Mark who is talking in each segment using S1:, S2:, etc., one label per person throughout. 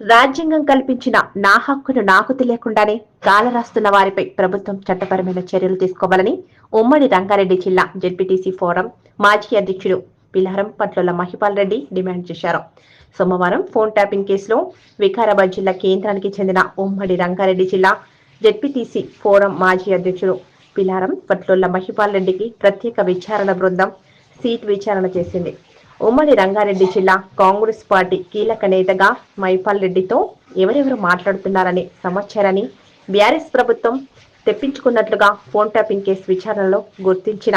S1: రాజ్యాంగం కల్పించిన నా హక్కును నాకు తెలియకుండానే కాలరాస్తున్న వారిపై ప్రభుత్వం చట్టపరమైన చర్యలు తీసుకోవాలని ఉమ్మడి రంగారెడ్డి జిల్లా జెడ్పీటీసీ ఫోరం మాజీ అధ్యక్షుడు పిల్లారం పట్ల మహిపాల్ రెడ్డి డిమాండ్ చేశారు. సోమవారం ఫోన్ ట్యాపింగ్ కేసులో వికారాబాద్ జిల్లా కేంద్రానికి చెందిన ఉమ్మడి రంగారెడ్డి జిల్లా జెడ్పీటీసీ ఫోరం మాజీ అధ్యక్షుడు పిల్లారం పట్ల మహిపాల్ రెడ్డికి ప్రత్యేక విచారణ బృందం సీట్ విచారణ చేసింది. ఉమ్మడి రంగారెడ్డి జిల్లా కాంగ్రెస్ పార్టీ కీలక నేతగా మైపాల్ రెడ్డితో ఎవరెవరు మాట్లాడుతున్నారనే సమాచారాన్ని బీఆర్ఎస్ ప్రభుత్వం తెప్పించుకున్నట్లుగా ఫోన్ ట్యాపింగ్ కేసు విచారణలో గుర్తించిన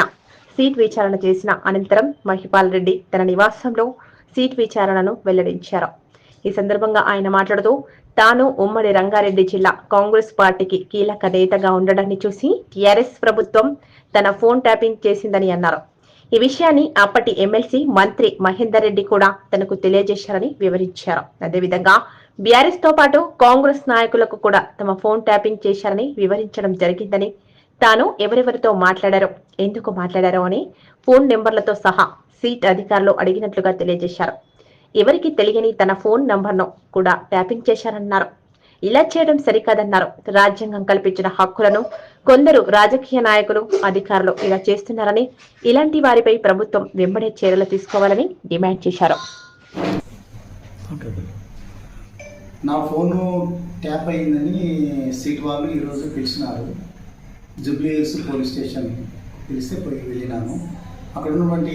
S1: సీట్ విచారణ చేసిన అనంతరం మహిపాల్ రెడ్డి తన నివాసంలో సీట్ విచారణను వెల్లడించారు. ఈ సందర్భంగా ఆయన మాట్లాడుతూ తాను ఉమ్మడి రంగారెడ్డి జిల్లా కాంగ్రెస్ పార్టీకి కీలక నేతగా ఉండడాన్ని చూసి టీఆర్ఎస్ ప్రభుత్వం తన ఫోన్ ట్యాపింగ్ చేసిందని అన్నారు. ఈ విషయాన్ని అప్పటి ఎమ్మెల్సీ మంత్రి మహేందర్ రెడ్డి కూడా తనకు తెలియజేశారని వివరించారు. అదేవిధంగా బీఆర్ఎస్తో పాటు కాంగ్రెస్ నాయకులకు కూడా తమ ఫోన్ ట్యాపింగ్ చేశారని వివరించడం జరిగిందని తాను ఎవరెవరితో మాట్లాడారో ఎందుకు మాట్లాడారో అని ఫోన్ నెంబర్లతో సహా సీట్ అధికారులు అడిగినట్లుగా తెలియజేశారు. ఎవరికి తెలియని తన ఫోన్ నంబర్ను కూడా ట్యాపింగ్ చేశారన్నారు. ఇలా చేయడం సరికాదన్నారు. రాజ్యాంగం కల్పించిన హక్కులను కొందరు రాజకీయ నాయకులు అధికారులు ఇలా చేస్తున్నారని ఇలాంటి వారిపై ప్రభుత్వం వెంబడే చర్యలు తీసుకోవాలని డిమాండ్ చేశారు.
S2: నా ఫోను ట్యాప్ అయిందని సీట్ వాళ్ళు ఈరోజు పిలిచినారు. జూబ్లీ హిల్స్ పోలీస్ స్టేషన్ పిలిస్తే పోయి వెళ్ళినాను అక్కడ ఉన్నటువంటి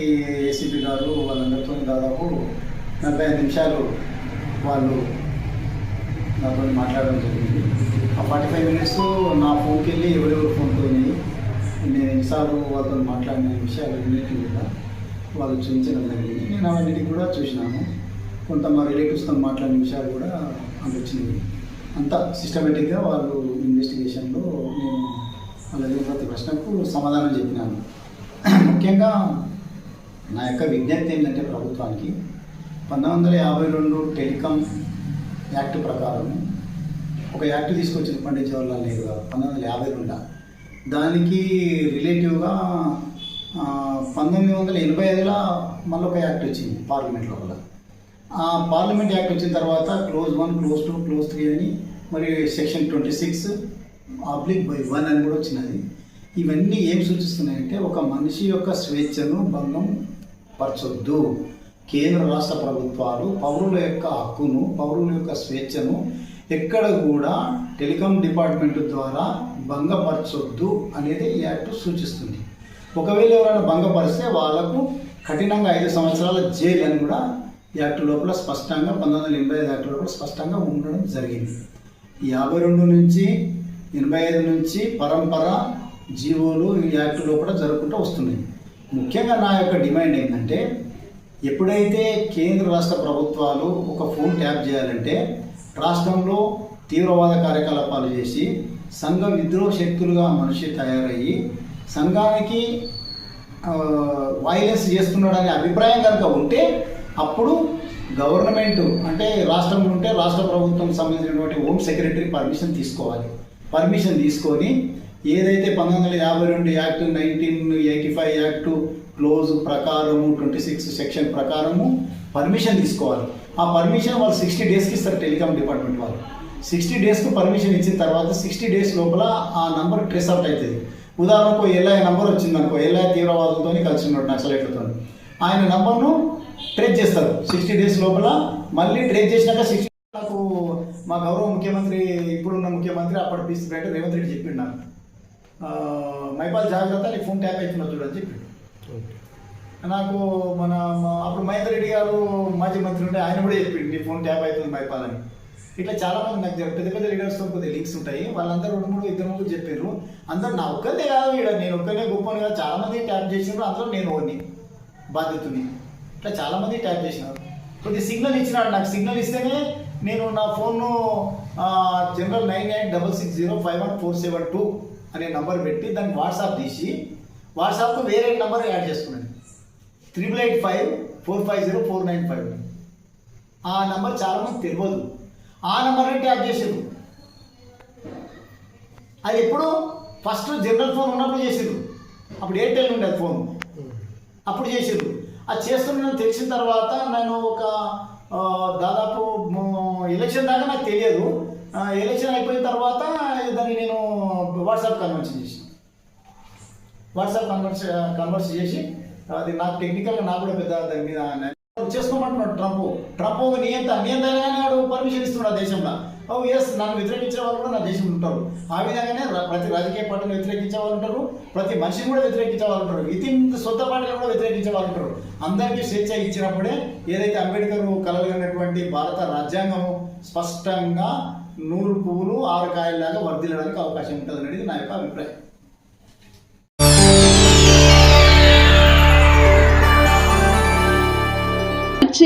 S2: ఏసీపీ గారు వాళ్ళందరితో దాదాపు నలభై ఐదు నిమిషాలు వాళ్ళు నాతో మాట్లాడడం జరిగింది. ఆ ఫార్టీ ఫైవ్ మినిట్స్ నా ఫోన్కి వెళ్ళి ఎవరు ఎన్నిసార్లు వాళ్ళతో మాట్లాడిన విషయాలు అన్నింటినీ కూడా వాళ్ళు చూపించడం జరిగింది. నేను అవన్నిటికి కూడా చూసినాను. కొంత మా రిలేటివ్స్తో మాట్లాడిన విషయాలు కూడా అనిపించింది అంతా సిస్టమేటిక్గా వాళ్ళు ఇన్వెస్టిగేషన్లో నేను అలాగే ప్రతి ప్రశ్నకు సమాధానం చెప్పినాను. ముఖ్యంగా నా యొక్క విజ్ఞప్తి ఏంటంటే ప్రభుత్వానికి పంతొమ్మిది వందల యాభై రెండు టెలికాం యాక్ట్ ప్రకారం ఒక యాక్ట్ తీసుకొచ్చిన పండించే జవహర్లాల్ నెహ్రూ గారు పంతొమ్మిది వందల యాభై రెండు దానికి రిలేటివ్గా పంతొమ్మిది వందల ఎనభై ఐదులో మళ్ళీ ఒక యాక్ట్ వచ్చింది పార్లమెంట్ లోపల. ఆ పార్లమెంట్ యాక్ట్ వచ్చిన తర్వాత clause one clause two clause three అని మరి section twenty six oblique by one అని కూడా వచ్చినది. ఇవన్నీ ఏం సూచిస్తున్నాయంటే ఒక మనిషి యొక్క స్వేచ్ఛను భంగం పరచొద్దు. కేంద్ర రాష్ట్ర ప్రభుత్వాలు పౌరుల యొక్క హక్కును పౌరుల యొక్క స్వేచ్ఛను ఎక్కడ కూడా టెలికాం డిపార్ట్మెంట్ ద్వారా భంగపరచొద్దు అనేది ఈ యాక్ట్ సూచిస్తుంది. ఒకవేళ ఎవరైనా భంగపరిస్తే వాళ్ళకు కఠినంగా ఐదు సంవత్సరాల జైలు అని కూడా ఈ యాక్ట్ లోపల స్పష్టంగా పంతొమ్మిది వందల ఎనభై ఐదు యాక్ట్ లోపల స్పష్టంగా ఉండడం జరిగింది. యాభై రెండు నుంచి ఎనభై ఐదు నుంచి పరంపర జీవోలు ఈ యాక్ట్ లోపల జరుపుకుంటూ వస్తున్నాయి. ముఖ్యంగా నా యొక్క డిమాండ్ ఏంటంటే ఎప్పుడైతే కేంద్ర రాష్ట్ర ప్రభుత్వాలు ఒక ఫోన్ ట్యాప్ చేయాలంటే రాష్ట్రంలో తీవ్రవాద కార్యకలాపాలు చేసి సంఘ విద్రోహ శక్తులుగా మనిషి తయారయ్యి సంఘానికి వైలెన్స్ చేస్తున్నాడనే అభిప్రాయం కనుక ఉంటే అప్పుడు గవర్నమెంట్ అంటే రాష్ట్రం ఉంటే రాష్ట్ర ప్రభుత్వం సంబంధించినటువంటి హోమ్ సెక్రటరీ పర్మిషన్ తీసుకోవాలి. పర్మిషన్ తీసుకొని ఏదైతే పంతొమ్మిది వందల యాభై రెండు act nineteen eighty five act clause ప్రకారము ట్వంటీ సిక్స్ సెక్షన్ ప్రకారము పర్మిషన్ తీసుకోవాలి. ఆ పర్మిషన్ వాళ్ళు సిక్స్టీ డేస్కి ఇస్తారు టెలికామ్ డిపార్ట్మెంట్ వాళ్ళు. సిక్స్టీ డేస్కి పర్మిషన్ ఇచ్చిన తర్వాత సిక్స్టీ డేస్ లోపల ఆ నంబర్ ట్రేస్ అవుట్ అవుతుంది. ఉదాహరణకు ఎల్ఐ నంబర్ వచ్చింది అనుకో ఎల్ఐ తీవ్రవాదులతో కలిసి ఉన్నాడు నక్సలైట్లతో ఆయన నంబర్ను ట్రేస్ చేస్తారు. సిక్స్టీ డేస్ లోపల మళ్ళీ ట్రేస్ చేసినాక సిక్స్టీ నాకు మా గౌరవ ముఖ్యమంత్రి ఇప్పుడున్న ముఖ్యమంత్రి అప్పటి పీసీ రేవంత్ రెడ్డి చెప్పిండు నాకు. మైపాల్ జాగ్రత్త నీ ఫోన్ ట్యాప్ అవుతున్నా చూడని చెప్పిండు. నాకు మన అప్పుడు మహేందర్ రెడ్డి గారు మాజీ మంత్రి ఉంటే ఆయన కూడా చెప్పిండు నీ ఫోన్ ట్యాప్ అవుతుంది మైపాలని ఇట్లా చాలా మంది నాకు పెద్ద పెద్ద లీడర్స్తో కొద్దిగా లింక్స్ ఉంటాయి. వాళ్ళందరూ రెండు మూడు ఇద్దరు ముగ్గురు చెప్పారు అందరూ నా ఒక్కరిదే కాదు ఇక్కడ నేను ఒక్కనే గొప్పని కాదు. చాలా మంది ట్యాప్ చేసినారు అందులో నేను ఓని బాధ్యతని. ఇట్లా చాలా మంది ట్యాప్ చేసినారు. కొద్ది సిగ్నల్ ఇచ్చినాడు నాకు. సిగ్నల్ ఇస్తేనే నేను నా ఫోన్ను general nine eight double six zero five one four seven two అనే నంబర్ పెట్టి దాన్ని వాట్సాప్ తీసి వాట్సాప్కు వేరే నెంబర్ యాడ్ చేసుకున్నాను triple eight five four five zero four nine five. ఆ నెంబర్ చాలామంది తెలియదు ఆ నంబర్ని ట్యాప్ చేసారు అది ఎప్పుడు ఫస్ట్ జనరల్ ఫోన్ ఉన్నప్పుడు చేసారు అప్పుడు ఎయిర్టెల్ ఉండేది ఫోన్. అప్పుడు చేసారు అది చేస్తున్న తెలిసిన తర్వాత నేను ఒక దాదాపు ఎలక్షన్ దాకా నాకు తెలియదు. ఎలక్షన్ అయిపోయిన తర్వాత దాన్ని నేను వాట్సాప్ కన్వెన్షన్ చేసాను. వాట్సాప్ కన్వర్స్ కన్వర్స్ చేసి అది నాకు టెక్నికల్గా నాకు కూడా పెద్ద దాని మీద చేసుకోమంటున్నాడు ట్రంప్ ట్రంప్ ఒక నియంత నియంత్రణగానే వాడు పర్మిషన్ ఇస్తున్నాడు ఆ దేశంలో. ఓ ఎస్ నన్ను వ్యతిరేకించే వాళ్ళు కూడా నా దేశంలో ఉంటారు. ఆ విధంగానే ప్రతి రాజకీయ పార్టీని వ్యతిరేకించే వాళ్ళు ఉంటారు. ప్రతి మనిషిని కూడా వ్యతిరేకించే వాళ్ళు ఉంటారు. ఇతి సొంత పార్టీలు కూడా వ్యతిరేకించే వాళ్ళు ఉంటారు. అందరికీ స్వేచ్ఛ ఇచ్చినప్పుడే ఏదైతే అంబేద్కర్ కలగలిగినటువంటి భారత రాజ్యాంగం స్పష్టంగా నూరు పువ్వులు ఆరు కాయల్లాగా వర్ధిల్లడానికి అవకాశం ఉంటుంది అనేది నా యొక్క అభిప్రాయం.